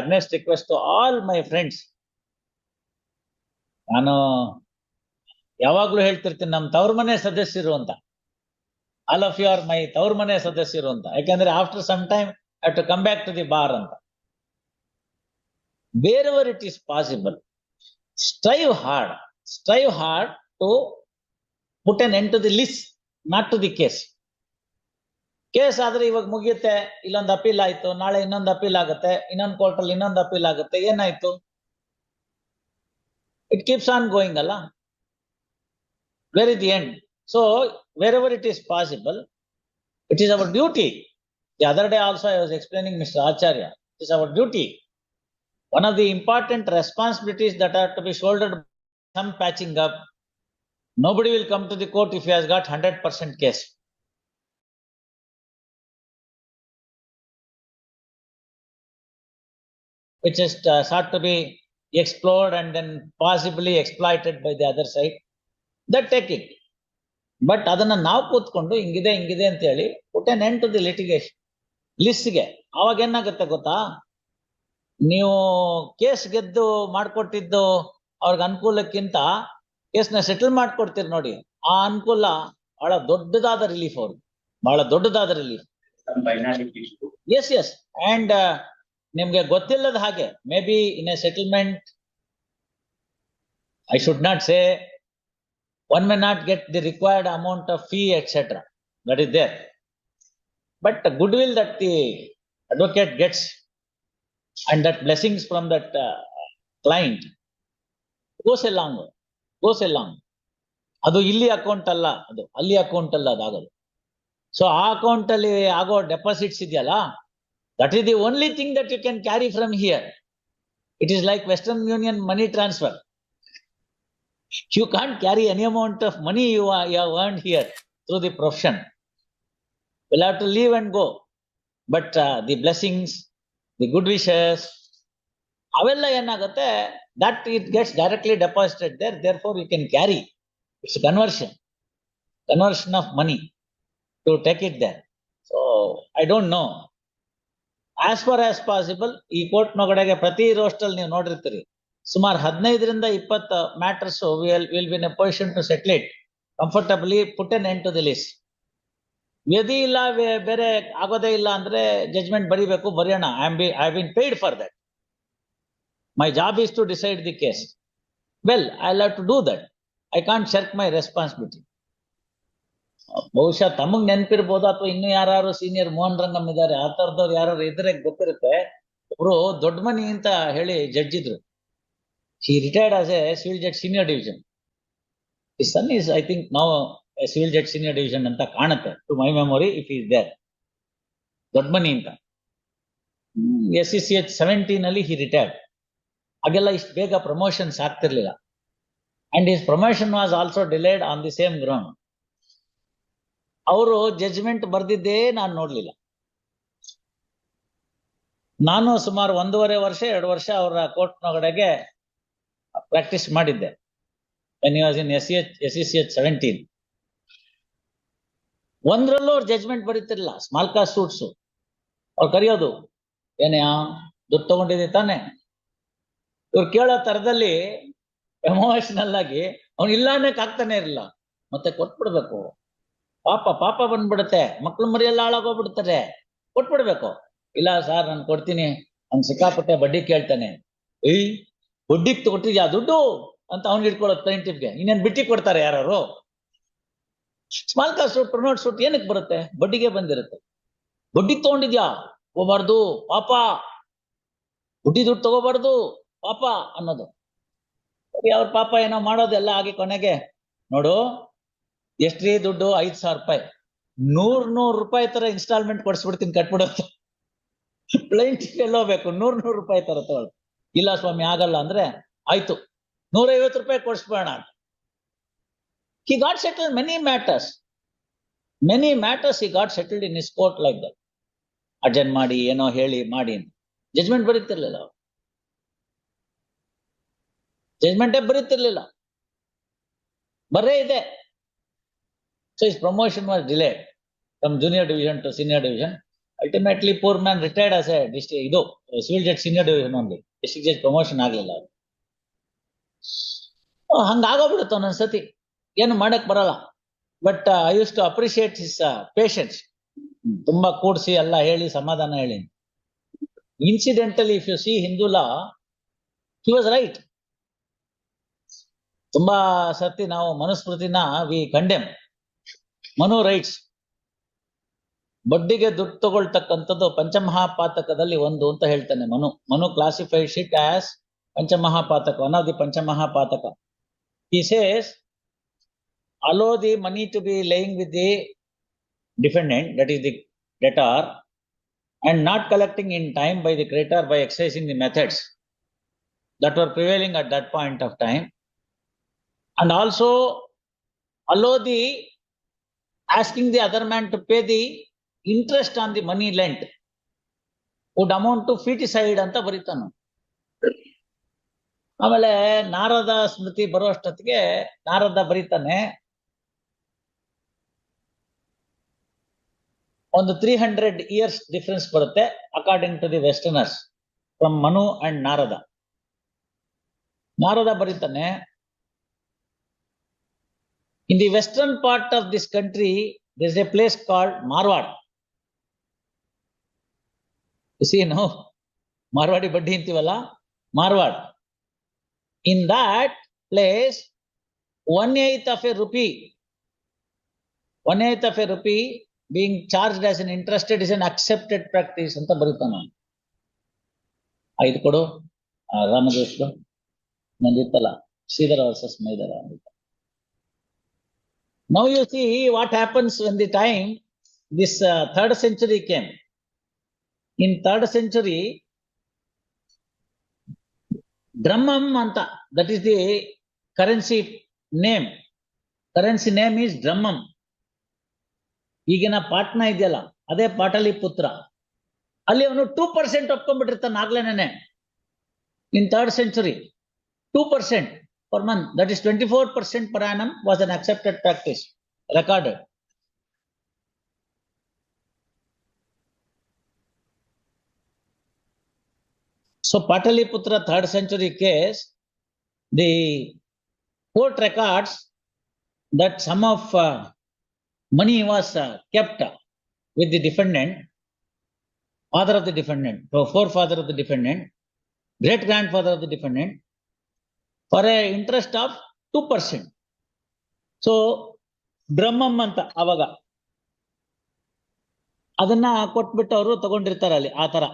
Earnest request to all my friends ನಾನು ಯಾವಾಗ್ಲೂ ಹೇಳ್ತಿರ್ತೀನಿ ನಮ್ಮ ತವ್ರ ಮನೆ ಸದಸ್ಯರು ಅಂತ. All of you are my ತವ್ರ ಮನೆ ಸದಸ್ಯರು ಅಂತ. ಯಾಕಂದ್ರೆ after some time have to come back to the bar ಅಂತ. ಬೇರೆವರ್ it is possible strive hard strive hard to put an end to the list, not to the case. Case ಆದ್ರೆ ಇವಾಗ ಮುಗಿಯುತ್ತೆ. ಇಲ್ಲೊಂದು ಅಪೀಲ್ ಆಯ್ತು. ನಾಳೆ ಇನ್ನೊಂದು ಅಪೀಲ್ ಆಗುತ್ತೆ. ಇನ್ನೊಂದು ಕೋರ್ಟ್ ಅಲ್ಲಿ ಇನ್ನೊಂದು ಅಪೀಲ್ ಆಗುತ್ತೆ. ಏನಾಯ್ತು? ಇಟ್ ಕೀಪ್ಸ್ ಆನ್ ಗೋಯಿಂಗ್ ಅಲ್ಲ? Where is the end so wherever it is possible it is our duty the other day also I was explaining mister Acharya it is our duty one of the important responsibilities that are to be shouldered some patching up. Nobody will come to the court if he has got 100% case. Which is uh, sought to be explored and then possibly exploited by the other side. That take it. But ಅದನ್ನ ನಾವು ಕೂತ್ಕೊಂಡು ಹಿಂಗಿದೆ ಹಿಂಗಿದೆ ಅಂತ ಹೇಳಿ put an end to the litigation ಲಿಸ್ಟ್ಗೆ ಅವಾಗ ಏನಾಗುತ್ತೆ ಗೊತ್ತಾ? ನೀವು ಕೇಸ್ ಗೆದ್ದು ಮಾಡ್ಕೊಟ್ಟಿದ್ದು ಅವ್ರಿಗೆ ಅನುಕೂಲಕ್ಕಿಂತ ಕೇಸ್ನ ಸೆಟಲ್ ಮಾಡ್ಕೊಡ್ತೀರಿ ನೋಡಿ. ಆ ಅನುಕೂಲ ಬಹಳ ದೊಡ್ಡದಾದ ರಿಲೀಫ್ ಅವ್ರಿಗೆ. ಬಹಳ ದೊಡ್ಡದಾದ ರಿಲೀಫ್ ಎಸ್ ಎಸ್ ಅಂಡ್ ನಿಮ್ಗೆ ಗೊತ್ತಿಲ್ಲದ ಹಾಗೆ maybe in a settlement I should not say one may not get the required amount of fee etcetera that is there but goodwill that the advocate gets and that from that client goes client goes goes goes along ಅದು ಇಲ್ಲಿ account ಅಲ್ಲ, ಅದು ಅಲ್ಲಿ account ಅಲ್ಲ ಅದಾಗೋದು. So ಆ account ಅಲ್ಲಿ ಆಗೋ deposits ಇದೆಯಲ್ಲ that is the only thing that you can carry from here it is like Western Union money transfer you can't carry any amount of money you you have earn here through the profession will have to leave and go but the blessings the good wishes ಅವೆಲ್ಲ ಏನಾಗುತ್ತೆ that it gets directly deposited there therefore you can carry it's conversion conversion of money to take it there so I don't no As far as possible ಈ court ನೊಗಡೆಗೆ ಪ್ರತಿ roster ನೀವು ನೋಡಿರ್ತೀರಿ. ಸುಮಾರು ಹದಿನೈದರಿಂದ ಇಪ್ಪತ್ತು matters will will be in a position to settle it comfortably put an end to the list ವ್ಯಧಿ ಇಲ್ಲ ಬೇರೆ ಆಗೋದೇ ಇಲ್ಲ ಅಂದ್ರೆ ಜಜ್ಮೆಂಟ್ ಬರೀಬೇಕು ಬರೆಯೋಣ I am be I been paid for that my job is to decide the case well I love to do that I can't shirk my responsibility ಬಹುಶಃ ತಮಗ್ ನೆನಪಿರ್ಬೋದು ಅಥವಾ ಇನ್ನು ಯಾರು ಸೀನಿಯರ್ ಮೋಹನ್ ರಂಗಮ್ ಇದ್ದಾರೆ ಆ ತರದವ್ರು ಯಾರು ಇದ್ರೆ ಗೊತ್ತಿರುತ್ತೆ. ಒಬ್ರು ದೊಡ್ಡ ಮನಿ ಅಂತ ಹೇಳಿ ಜಡ್ಜ್ ಇದ್ರು. He retired as a civil judge senior division ಈ ಸನ್ ಇಸ್ ಐ ಥಿಂಕ್ ನಾವು ಸಿವಿಲ್ ಜಡ್ಜ್ ಸೀನಿಯರ್ ಡಿವಿಷನ್ ಅಂತ ಕಾಣುತ್ತೆ to my memory if is there ದೊಡ್ಡ ಮನಿ ಅಂತ. S C C H seventeen ಅಲ್ಲಿ ಹಿ ರಿಟೈರ್ಡ್ ಹಾಗೆಲ್ಲ ಇಷ್ಟು ಬೇಗ ಪ್ರಮೋಷನ್ಸ್ ಆಗ್ತಿರ್ಲಿಲ್ಲ. And his promotion was also delayed on the same ground ಅವರು ಜಜ್ಮೆಂಟ್ ಬರ್ದಿದ್ದೇ ನಾನು ನೋಡ್ಲಿಲ್ಲ. ನಾನು ಸುಮಾರು ಒಂದೂವರೆ ವರ್ಷ, ಎರಡು ವರ್ಷ ಅವರ ಕೋರ್ಟ್ ನೊಗಡೆಗೆ ಪ್ರಾಕ್ಟೀಸ್ ಮಾಡಿದ್ದೆ. In S C H S C H seventeen ಒಂದ್ರಲ್ಲೂ ಅವ್ರು ಜಜ್ಮೆಂಟ್ ಬರೀತಿರ್ಲಿಲ್ಲ. ಸ್ಮಾಲ್ ಕಾಸ್ ಸೂಟ್ಸ್ ಅವ್ರು ಕರೆಯೋದು, ಏನೇ ದುಡ್ಡು ತಗೊಂಡಿದೆ ತಾನೆ? ಇವ್ರು ಕೇಳೋ ತರದಲ್ಲಿ ಎಮೋಷನಲ್ ಆಗಿ ಅವ್ನು ಇಲ್ಲ ಅನ್ನಕ್ ಆಗ್ತಾನೆ ಇರಲಿಲ್ಲ. ಮತ್ತೆ ಕೊಟ್ಬಿಡ್ಬೇಕು. ಪಾಪ ಪಾಪ ಬಂದ್ಬಿಡುತ್ತೆ. ಮಕ್ಳು ಮರಿಯೆಲ್ಲ ಹಾಳಾಗೋಗ್ಬಿಡ್ತಾರೆ. ಕೊಟ್ಬಿಡ್ಬೇಕು. ಇಲ್ಲ ಸರ್, ನಾನು ಕೊಡ್ತೀನಿ. ಅವ್ನು ಸಿಕ್ಕಾಪಟ್ಟೆ ಬಡ್ಡಿ ಕೇಳ್ತಾನೆ. ಏಯ್, ಬಡ್ಡಿಗೆ ತಗೊಟ್ಟಿದ್ಯಾ ದುಡ್ಡು? ಅಂತ ಅವ್ನಿಗೆ ಇಟ್ಕೊಳ್ಳೋದು ಪ್ಲೇಂಟಿಫ್ಗೆ ಇನ್ನೇನ್ ಬಿಟ್ಟಿ ಕೊಡ್ತಾರೆ ಯಾರು small cost suit suit suit ಏನಕ್ಕೆ ಬರುತ್ತೆ? ಬಡ್ಡಿಗೆ ಬಂದಿರುತ್ತೆ. ಬಡ್ಡಿ ತಗೊಂಡಿದ್ಯಾ? ಹೋಗ್ಬಾರ್ದು ಪಾಪ. ಬಡ್ಡಿ ದುಡ್ಡು ತಗೋಬಾರ್ದು. ಪಾಪ ಅನ್ನೋದು. ಅವ್ರ ಪಾಪ ಏನೋ ಮಾಡೋದೆಲ್ಲ ಆಗಿ ಕೊನೆಗೆ. ನೋಡು ಎಷ್ಟ್ರಿ ದುಡ್ಡು ಐದ್ ಸಾವಿರ ರೂಪಾಯಿ. ನೂರ್ ನೂರ್ ರೂಪಾಯಿ ತರ ಇನ್ಸ್ಟಾಲ್ಮೆಂಟ್ ಕೊಡ್ಸ್ಬಿಡ್ತೀನಿ, ಕಟ್ಬಿಡೋದು. ಪ್ಲೈಂಟಿಗೆ ಎಲ್ಲ ಹೋಗ್ಬೇಕು ನೂರ್ ನೂರ್ ರೂಪಾಯಿ ತರ ತಗೊಳ್ ಇಲ್ಲ ಸ್ವಾಮಿ, ಆಗಲ್ಲ ಅಂದ್ರೆ ಆಯ್ತು. ನೂರೈವತ್ತು ರೂಪಾಯಿ ಕೊಡ್ಸ್ಬೇಡ he got settle many matters many matters ಈ got settled in is court like that attend ಮಾಡಿ, ಏನೋ ಹೇಳಿ, ಮಾಡಿ ಜಜ್ಮೆಂಟ್ ಬರೀತಿರ್ಲಿಲ್ಲ ಜಜ್ಮೆಂಟೇ ಬರೀತಿರ್ಲಿಲ್ಲ. ಬರೇ ಇದೆ. So is promotion was delay from junior division to senior division ultimately poor man retired as a district ಇದು civil judge senior division only district judge promotion ಆಗ್ಲಿಲ್ಲ ಅವ್ರು. ಆ, ಹಂಗಾಗೋಗ್ಬಿಡುತ್ತೆ ಒಂದೊಂದ್ಸತಿ ಏನು ಮಾಡಕ್ ಬರಲ್ಲ. But I used to appreciate his patience ತುಂಬಾ ಕೂಡ್ಸಿ ಎಲ್ಲ ಹೇಳಿ ಸಮಾಧಾನ ಹೇಳಿ. Incidentally if you see Hindu law he was right ತುಂಬಾ ಸರ್ತಿ ನಾವು ಮನುಸ್ಮೃತಿನ ವಿ ಕಂಡೆಮ್ ಮನು ರೈಟ್ಸ್. ಬಡ್ಡಿಗೆ ದುಡ್ಡು ತಗೊಳ್ತಕ್ಕಂಥದ್ದು ಪಂಚಮಹಾಪಾತಕದಲ್ಲಿ ಒಂದು ಅಂತ ಹೇಳ್ತಾನೆ Manu. Manu classified it as ಪಂಚಮಹಾಪಾತಕ one of ಪಂಚಮಹಾಪಾತಕ. He says allow the money to be lying with the defendant that is the debtor and not collecting in time by the creditor by exercising the methods that were prevailing at that point of time and also allow the asking the other man to pay the interest on the money lent. Would amount to feticide ಅಂತ ಬರೀತಾನು ಆಮೇಲೆ ನಾರದ ಸ್ಮೃತಿ ಬರುವಷ್ಟೊತ್ತಿಗೆ ನಾರದ ಬರೀತಾನೆ, ಒಂದು three hundred years difference ಬರುತ್ತೆ according to the westerners from Manu and Narada. Narada ಬರೀತಾನೆ in the western part of this country this a place called Marwad see no Marwadi ಬಡ್ಡಿ ಅಂತೀವಲ್ಲ Marwad in that place one eighth of a rupee one eighth of a rupee being charged as an interested is an accepted practice ಅಂತ ಬರೀತಾನ ಐದು ಕೊಡು ಆ, ರಾಮದೇಶ್ದು ನಂದಿತ್ತಲ್ಲ Shridhara versus ಮೈದರ ಅಂತ Now you see what happens when the time this uh, third century came. In third century, Drummum Anta, that is the currency name. Currency name is Drummum. ಈಗಿನ Patna ಇದೆಯಲ್ಲ ಅದೇ ಪಾಟಲಿ ಪುತ್ರ ಅಲ್ಲಿ ಅವನು ಟೂ ಪರ್ಸೆಂಟ್ ಒಪ್ಕೊಂಡ್ಬಿಟ್ಟಿರ್ತಾನೆ ಆಗ್ಲೇನೆ in third century two percent per month. That is 24% per annum was an accepted practice recorded. So Pataliputra third century case, the court records that some of uh, money was uh, kept with the defendant, father of the defendant, forefather of the defendant, great grandfather of the defendant, for a interest of two percent so Brahmam ಅಂತ ಅವಾಗ. ಅದನ್ನ ಕೊಟ್ಬಿಟ್ಟು ಅವರು ತಗೊಂಡಿರ್ತಾರೆ ಅಲ್ಲಿ, ಆ ತರ